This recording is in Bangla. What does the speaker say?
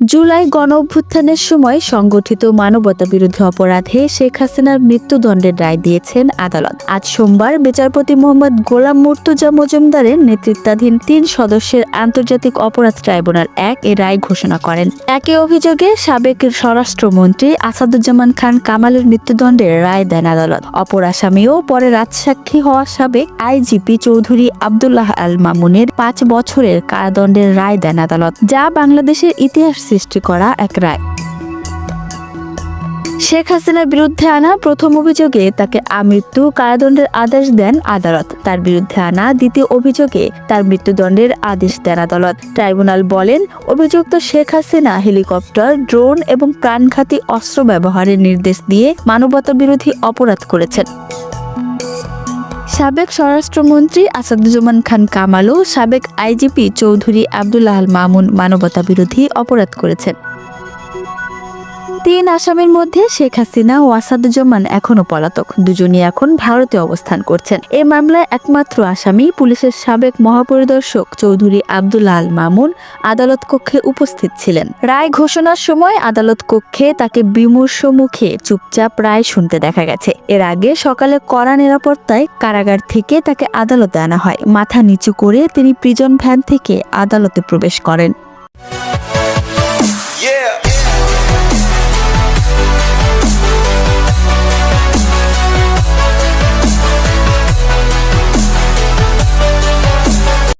জুলাই গণ অভ্যুত্থানের সময় সংগঠিত মানবতা বিরোধী অপরাধে শেখ হাসিনার মৃত্যুদণ্ডের রায় দিয়েছেন আদালত। আজ সোমবার বিচারপতি মোহাম্মদ গোলাম মুর্তুজা মজুমদারের নেতৃত্বাধীন তিন সদস্যের আন্তর্জাতিক অপরাধ ট্রাইব্যুনাল এক এ রায় ঘোষণা করেন। একই অভিযোগে সাবেক স্বরাষ্ট্রমন্ত্রী আসাদুজ্জামান খান কামালের মৃত্যুদণ্ডের রায় দেন আদালত। অপর আসামিও পরে রাজসাক্ষী হওয়া সাবেক আইজিপি চৌধুরী আবদুল্লাহ আল মামুনের পাঁচ বছরের কারাদণ্ডের রায় দেন আদালত, যা বাংলাদেশের ইতিহাস সৃষ্টি করা এক রায়। শেখ হাসিনার বিরুদ্ধে আনা প্রথম অভিযোগে তাকে আমৃত্যু কারাদণ্ডের আদেশ দেন আদালত। তার বিরুদ্ধে আনা দ্বিতীয় অভিযোগে তার মৃত্যুদণ্ডের আদেশ দেন আদালত। ট্রাইব্যুনাল বলেন, অভিযুক্ত শেখ হাসিনা হেলিকপ্টার, ড্রোন এবং প্রাণঘাতী অস্ত্র ব্যবহারের নির্দেশ দিয়ে মানবতা বিরোধী অপরাধ করেছেন। সাবেক স্বরাষ্ট্রমন্ত্রী আসাদুজ্জামান খান কামালও সাবেক আইজিপি চৌধুরী আবদুল্লাহ মামুন মানবতা বিরোধী অপরাধ করেছেন। তিন আসামির মধ্যে শেখ হাসিনা ও আসাদুজ্জামান এখনও পলাতক। দুজনই এখন ভারতে অবস্থান করছেন। এ মামলায় একমাত্র আসামি পুলিশের সাবেক মহাপরিদর্শক চৌধুরী আবদুল্লাহ আল মামুন আদালত কক্ষে উপস্থিত ছিলেন। রায় ঘোষণার সময় আদালত কক্ষে তাকে বিমর্ষ মুখে চুপচাপ রায় শুনতে দেখা গেছে। এর আগে সকালে কড়া নিরাপত্তায় কারাগার থেকে তাকে আদালতে আনা হয়। মাথা নিচু করে তিনি প্রিজন ভ্যান থেকে আদালতে প্রবেশ করেন।